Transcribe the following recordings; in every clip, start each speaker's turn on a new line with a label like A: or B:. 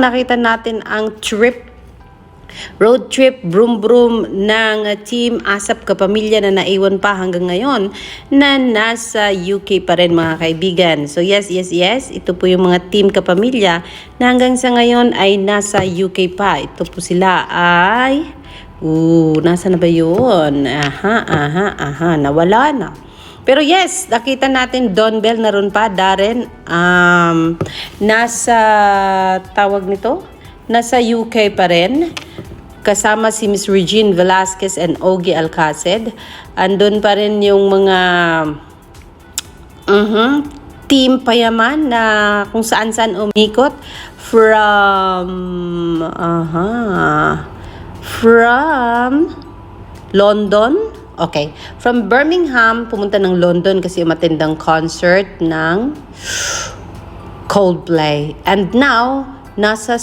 A: nakita natin ang trip road trip broom broom ng team Asap Kapamilya na naiwan pa hanggang ngayon na nasa UK pa rin mga kaibigan. So yes, yes, yes, ito po yung mga team Kapamilya na hanggang sa ngayon ay nasa UK pa. Ito po sila ay Ooh, nasa na ba yun? Aha, aha, aha, nawala na. Pero yes, nakita natin Don Bell na ron pa, Darren. Um, nasa, tawag nito? Nasa UK pa rin. Kasama si Miss Regine Velasquez and Ogie Alcacid. Andun pa rin yung mga mhm, team payaman na kung saan-saan umikot from aha from London okay from Birmingham pumunta ng London kasi umatendang concert ng Coldplay and now nasa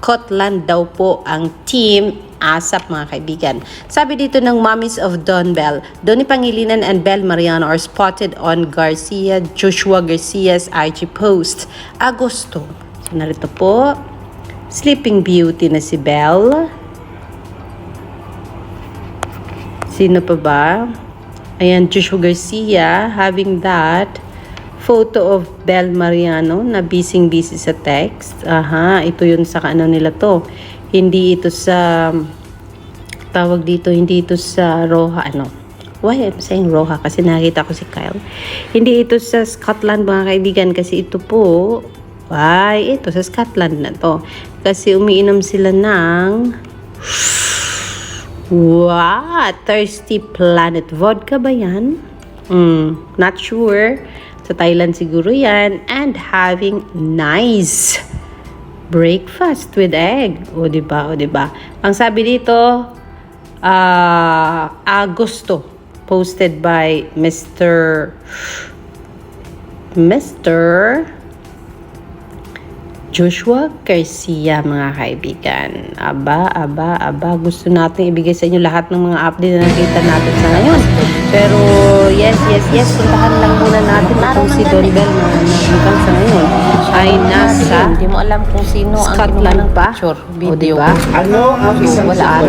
A: Scotland daw po ang team ASAP mga kaibigan. Sabi dito ng Mommies of Don Bell, Donnie Pangilinan and Bell Mariano are spotted on Garcia, Joshua Garcia's IG post. Agosto. So narito po, Sleeping Beauty na si Bell. Sino pa ba? Ayan, Joshua Garcia having that photo of Bel Mariano na busy-busy sa text. Aha, ito yun sa ano nila to. Hindi ito sa tawag dito, hindi ito sa Roja ano. Why I'm saying Roja? Kasi nakita ko si Kyle. Hindi ito sa Scotland mga kaibigan kasi ito po ay ito sa Scotland na to. Kasi umiinom sila ng Wow! Thirsty Planet. Vodka ba yan? Mm, not sure. Sa Thailand siguro yan. And having nice breakfast with egg. O, di ba? O, di ba? Ang sabi dito, ah, Agosto. Posted by Mr. Mr. Joshua Garcia, mga kaibigan. Aba, aba, aba. Gusto natin ibigay sa inyo lahat ng mga update na nakita natin sa ngayon. Pero, yes, yes, yes. Puntahan lang muna natin kung si Don Bell na hanggang sa ngayon ay nasa
B: Hindi mo alam kung sino ang
A: Scotland pa.
B: picture,
A: O,
B: video.
A: diba?
C: Ano ang isang
A: Wala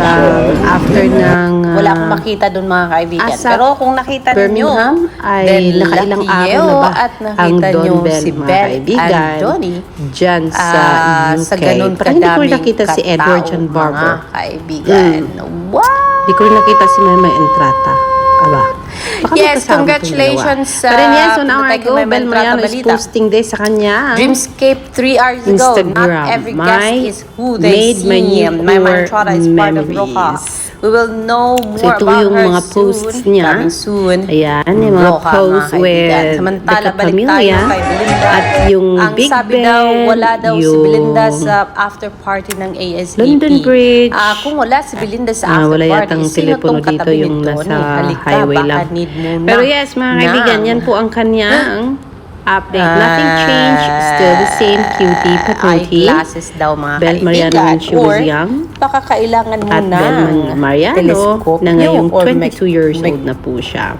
A: after ng uh,
B: Wala akong makita doon mga kaibigan.
A: Asa,
B: Pero kung nakita
A: Birmingham
B: ninyo,
A: ay
B: then
A: nakailang araw na ba
B: at
A: ang
B: nakita
A: Don
B: nyo
A: Bell,
B: si
A: mga
B: Bell
A: kaibigan,
B: and Donnie
A: dyan sa
B: ah,
A: UK.
B: sa ganun
A: Pero hindi ko nakita si Edward John Barber.
B: Mga kaibigan. Wow!
A: Hindi ko rin nakita si Mema Entrata. Aba. Baka
B: Yes, congratulations
A: dalawa. Pero
B: sa
A: yes, on our go, Bel Mariano is posting this sa kanya.
B: Dreamscape 3 hours ago.
A: Instagram.
B: Not every
A: My
B: guest is who they
A: made my
B: see. My
A: poor
B: Mantrata is part of Roja. We will know
A: So,
B: more
A: ito
B: about
A: yung
B: her
A: mga posts
B: soon.
A: niya.
B: Coming soon.
A: Ayan, yung mga
B: Roja,
A: posts
B: mga
A: with.
B: Samantala,
A: the
B: balik tayo
A: Pamilya
B: kay Belinda.
A: at yung
B: Ang
A: Big
B: sabi
A: Ben,
B: daw, wala daw si
A: yung
B: Belinda sa after party ng ASAP.
A: London Bridge.
B: Ah, kung wala si Belinda sa
A: Ah,
B: after
A: wala
B: party, sino
A: telepono
B: tong
A: dito yung
B: nito?
A: nasa
B: halika,
A: highway lang. Pero yes, mga kaibigan, yan po ang kanyang update. Nothing changed. Still the same cutie patootie.
B: Eyeglasses daw mga
A: Bel. Mariano when she was young.
B: baka kailangan mo
A: At
B: na
A: Bel Mariano na ngayong
B: or
A: 22 years old na po siya.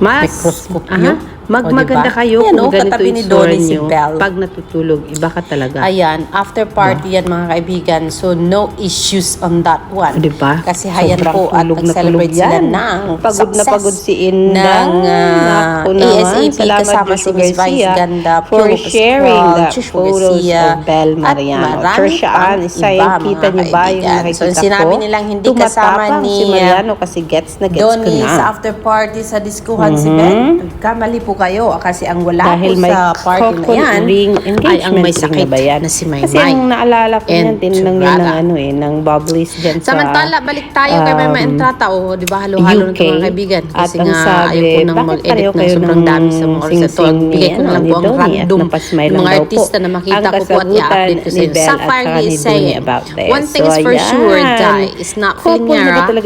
A: Mas,
B: Microscope
A: aha,
B: yun.
A: mag
B: O, diba?
A: kayo
B: Yan,
A: kung
B: o,
A: ganito
B: katabi ni Donnie si. Belle.
A: Pag natutulog, iba ka talaga.
B: Ayan, after party yan mga kaibigan. So, no issues on that one.
A: Di ba?
B: Kasi hayan
A: Sobrang
B: po at
A: na
B: nag-celebrate sila ng
A: Pagod na pagod si Inda.
B: ng uh. ASAP
A: Salamat,
B: kasama si Miss Vice Ganda,
A: for sharing the photos
B: Garcia,
A: of Bel
B: at
A: Mariano.
B: marami
A: Trisha
B: pang
A: Ann, isa
B: iba,
A: yung kita
B: mga
A: niyo ba yung
B: kaibigan.
A: nakikita
B: So,
A: ko?
B: sinabi nilang hindi kasama ni,
A: si Mariano kasi gets na gets ko na.
B: sa after party sa diskuhan si Ben. Kamali po kayo kasi ang wala
A: Dahil
B: po
A: may
B: sa party na yan
A: ring
B: ay ang may sakit
A: na ba yan?
B: na si Maymay.
A: Kasi ang naalala ko niyan, tinanong niya ng ano eh, ng bubblies dyan sa
B: Samantala, balik tayo kay Mema
A: um,
B: Entrata. O, di ba, halo-halo ito mga kaibigan. Kasi
A: At ang
B: nga,
A: sabi,
B: ayoko nang
A: bakit
B: mag-edit ng sobrang
A: ng
B: dami sa mga oras na to. Ang bigay ko na lang
A: ano,
B: po ang random ng mga artista na makita ko po at i-update ko sa inyo. Sapphire is saying,
A: about this.
B: one thing is for sure. Di is not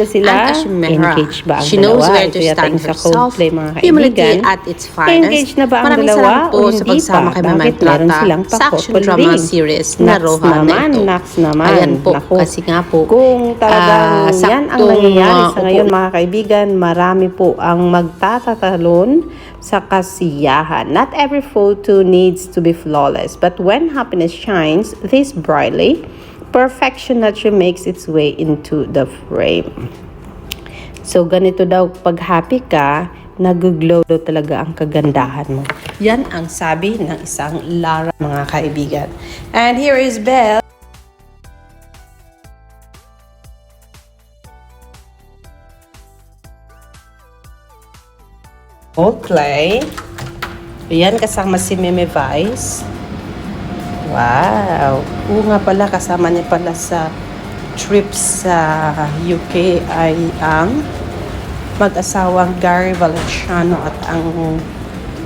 A: sila?
B: and Ashimera. She knows where to
A: Ito
B: stand herself. Humility at its finest.
A: Engaged na ba ang
B: Maraming
A: dalawa
B: salamat po
A: o
B: sa
A: hindi
B: pagsama
A: pa?
B: kay Mema
A: Bakit meron
B: Entrata
A: silang
B: sa action drama series na
A: Naks
B: Roja na
A: naman,
B: ito.
A: naks naman.
B: Ayan po,
A: Naku.
B: kasi nga po,
A: Kung talagang
B: ah,
A: yan ang
B: saktong,
A: nangyayari
B: ah,
A: sa ngayon mga kaibigan, marami po ang magtatatalon sa kasiyahan. Not every photo needs to be flawless, but when happiness shines this brightly, perfection naturally makes its way into the frame. So, ganito daw, pag happy ka, nag-glow daw talaga ang kagandahan mo. Yan ang sabi ng isang Lara, mga kaibigan. And here is Belle. Coldplay. Ayan, kasama si Meme Vice. Wow. Oo pala, kasama niya pala sa trip sa UK ay ang mag-asawang Gary Valenciano at ang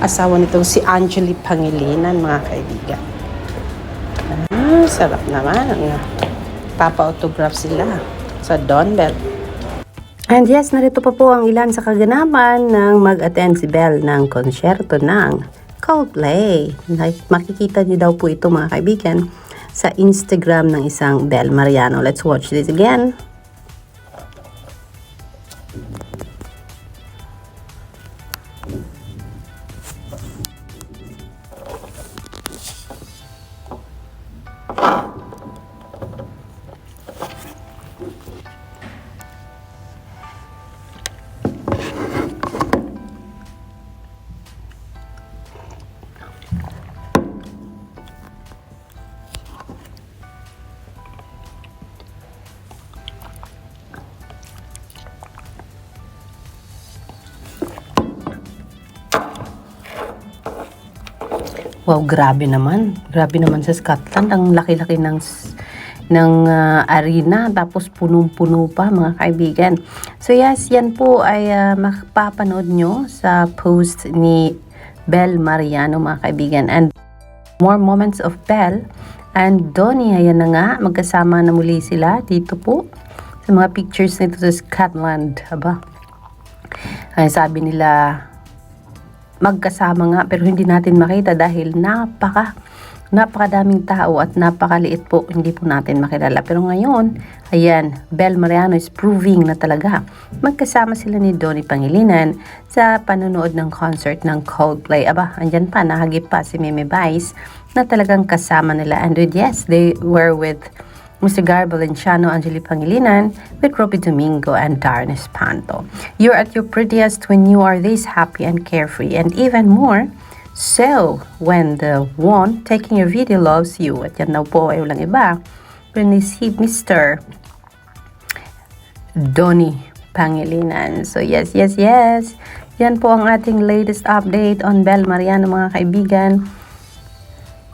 A: asawa nitong si Angeli Pangilinan, mga kaibigan. Ah, sarap naman. Papa-autograph sila sa Don Bell. And yes, narito pa po ang ilan sa kaganapan ng mag-attend si Belle ng konsyerto ng Coldplay. Makikita niyo daw po ito mga kaibigan sa Instagram ng isang Belle Mariano. Let's watch this again. Wow, grabe naman. Grabe naman sa Scotland. Ang laki-laki ng ng ah, arena tapos punong-puno pa mga kaibigan. So yes, yan po ay uh, makapapanood nyo sa post ni Belle Mariano mga kaibigan. And more moments of Belle and Donnie. Ayan na nga, magkasama na muli sila dito po sa mga pictures nito sa Scotland. Aba, ay sabi nila magkasama nga pero hindi natin makita dahil napaka napakadaming tao at napakaliit po hindi po natin makilala. Pero ngayon ayan Bel Mariano is proving na talaga magkasama sila ni Donnie Pangilinan sa panonood ng concert ng Coldplay. Aba andyan pa nahagip pa si Meme Vice na talagang kasama nila. And with yes they were with Mr. Gar Valenciano, Angeli Pangilinan, with Robbie Domingo and Darren Espanto. You're at your prettiest when you are this happy and carefree, and even more so when the one taking your video loves you. At yan daw po ay walang iba. You see Mr. Donnie Pangilinan. So yes, yes, yes. Yan po ang ating latest update on Bel Mariano mga kaibigan.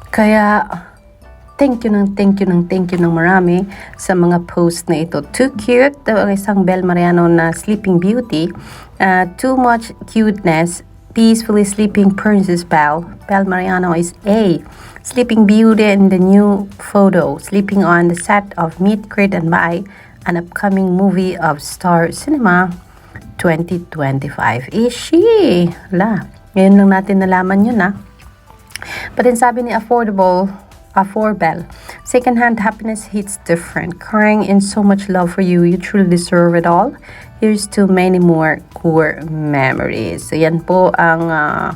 A: Kaya thank you ng thank you ng thank you ng marami sa mga post na ito. Too cute, ang isang Bel Mariano na Sleeping Beauty. Uh, too much cuteness, peacefully sleeping Princess Belle. Bel Mariano is a Sleeping Beauty in the new photo, sleeping on the set of Meet, Greet, and Buy, an upcoming movie of Star Cinema 2025. Is she? La, ngayon lang natin nalaman yun ah. But then sabi ni Affordable, Affordable, secondhand happiness hits different. Crying in so much love for you, you truly deserve it all. Here's to many more core memories. So yan po ang ah,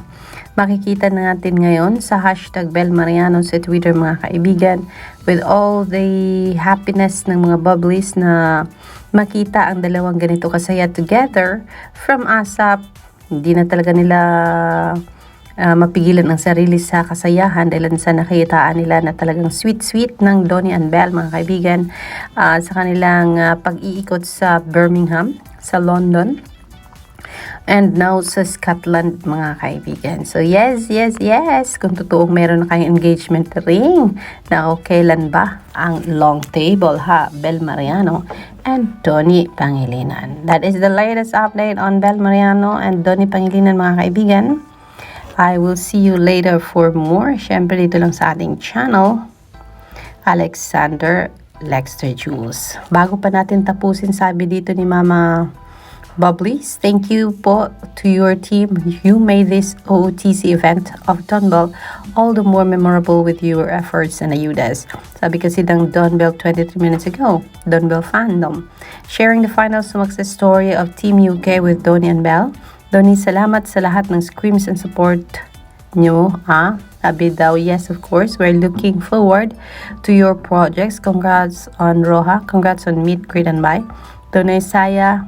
A: makikita na natin ngayon sa hashtag Bel Mariano sa Twitter mga kaibigan with all the happiness ng mga bubblies na makita ang dalawang ganito kasaya together from ASAP. Hindi na talaga nila ah, mapigilan ang sarili sa kasayahan dahil sa nakitaan nila na talagang sweet-sweet ng Donnie and Belle, mga kaibigan, ah, sa kanilang ah, pag-iikot sa Birmingham, sa London, and now sa Scotland, mga kaibigan. So yes, yes, yes, kung totoong meron na kayong engagement ring, na kailan ba ang long table, ha? Bel Mariano and Donnie Pangilinan. That is the latest update on Bel Mariano and Donnie Pangilinan, mga kaibigan. I will see you later for more. Siyempre dito lang sa ating channel, Alexander Lexter Jules. Bago pa natin tapusin, sabi dito ni Mama Bubblies, thank you po to your team. You made this OOTC event of Dunbell all the more memorable with your efforts and ayudas. Sabi kasi ng Dunbell 23 minutes ago, Dunbell fandom. Sharing the final success story of Team UK with Donnie and Bell, Donnie, salamat sa lahat ng screams and support nyo, ha? Sabi daw, yes, of course. We're looking forward to your projects. Congrats on Roha. Congrats on Meet, Greet, and Buy. Donnie, saya,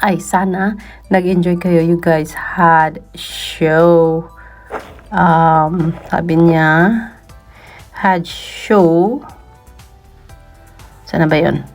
A: ay, sana nag-enjoy kayo. You guys had show. Um, sabi niya, had show. Sana ba yun?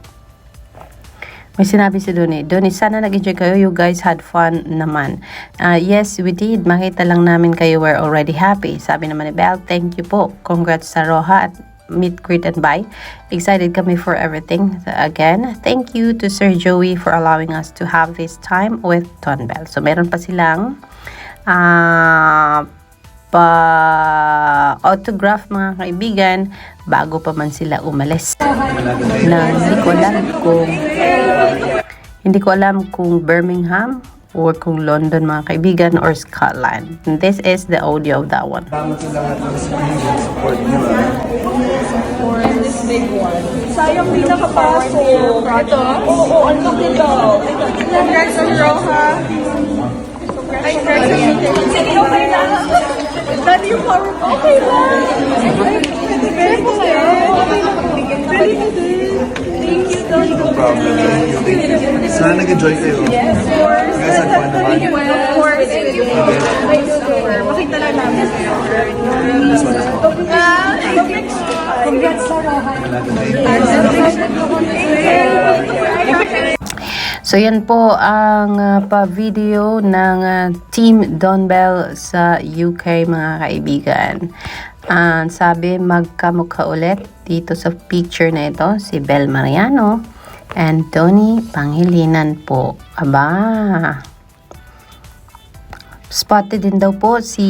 A: May sinabi si Donnie. Donnie, sana nag-enjoy kayo. You guys had fun naman. Ah, yes, we did. Makita lang namin kayo were already happy. Sabi naman ni Belle, thank you po. Congrats sa Roha at meet, greet, and buy. Excited kami for everything. Again, thank you to Sir Joey for allowing us to have this time with Ton Bell. So, meron pa silang ah pa autograph mga kaibigan bago pa man sila umalis na hindi ko kung hindi ko alam kung Birmingham or kung London mga kaibigan or Scotland. And this is the audio of that one.
C: Salamat sa lahat ng support nyo.
D: Di nakapasok. Ito? Oo, ang laki daw. Congrats on Roha. Ay, congrats okay lang. Dali yung power. Okay lang. Careful lang. Dali din.
C: No problem. Sana nag-enjoy kayo.
D: Yes, of course.
C: Guys, had fun naman.
D: Of course. Thank you. Makita lang namin kayo.
C: This one.
D: Congrats sa Roha.
A: So yan po ang uh, pa-video ng uh, Team Don Bell sa UK mga kaibigan. Ah, sabi magkamukha ulit dito sa picture na ito si Bel Mariano and Tony Pangilinan po. Aba, Spotted din daw po si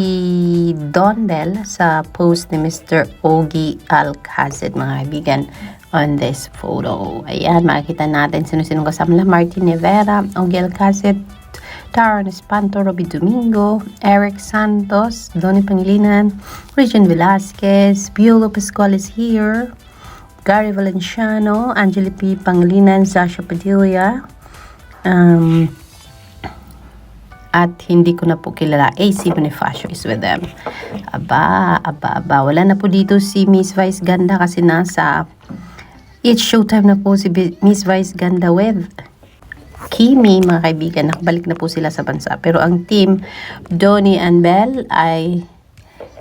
A: Don Bell sa post ni Mr. Ogie Alcacid, mga kaibigan, on this photo. Ayan, makikita natin sino-sino kasama. Martin Rivera, Ogie Alcacid, Taron Espanto, Robbie Domingo, Eric Santos, Donny Pangilinan, Regine Velasquez, Piolo Pascual is here, Gary Valenciano, Angeli P. Pangilinan, Sasha Padilla, um, at hindi ko na po kilala. AC Bonifacio is with them. Aba, aba, aba. Wala na po dito si Miss Vice Ganda kasi nasa It's showtime na po si Miss Vice Ganda with Kimi, mga kaibigan. Nakabalik na po sila sa bansa. Pero ang team, Donnie and Belle ay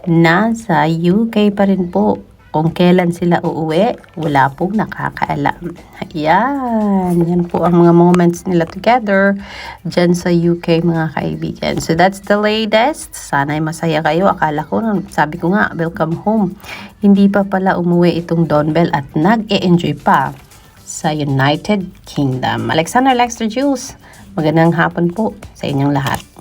A: nasa UK pa rin po. Kung kailan sila uuwi, wala pong nakakaalam. Ayan, yan po ang mga moments nila together dyan sa UK mga kaibigan. So that's the latest. Sana ay masaya kayo. Akala ko, sabi ko nga, welcome home. Hindi pa pala umuwi itong Don Bell at nag-e-enjoy pa sa United Kingdom. Alexander Lexter Jules, magandang hapon po sa inyong lahat.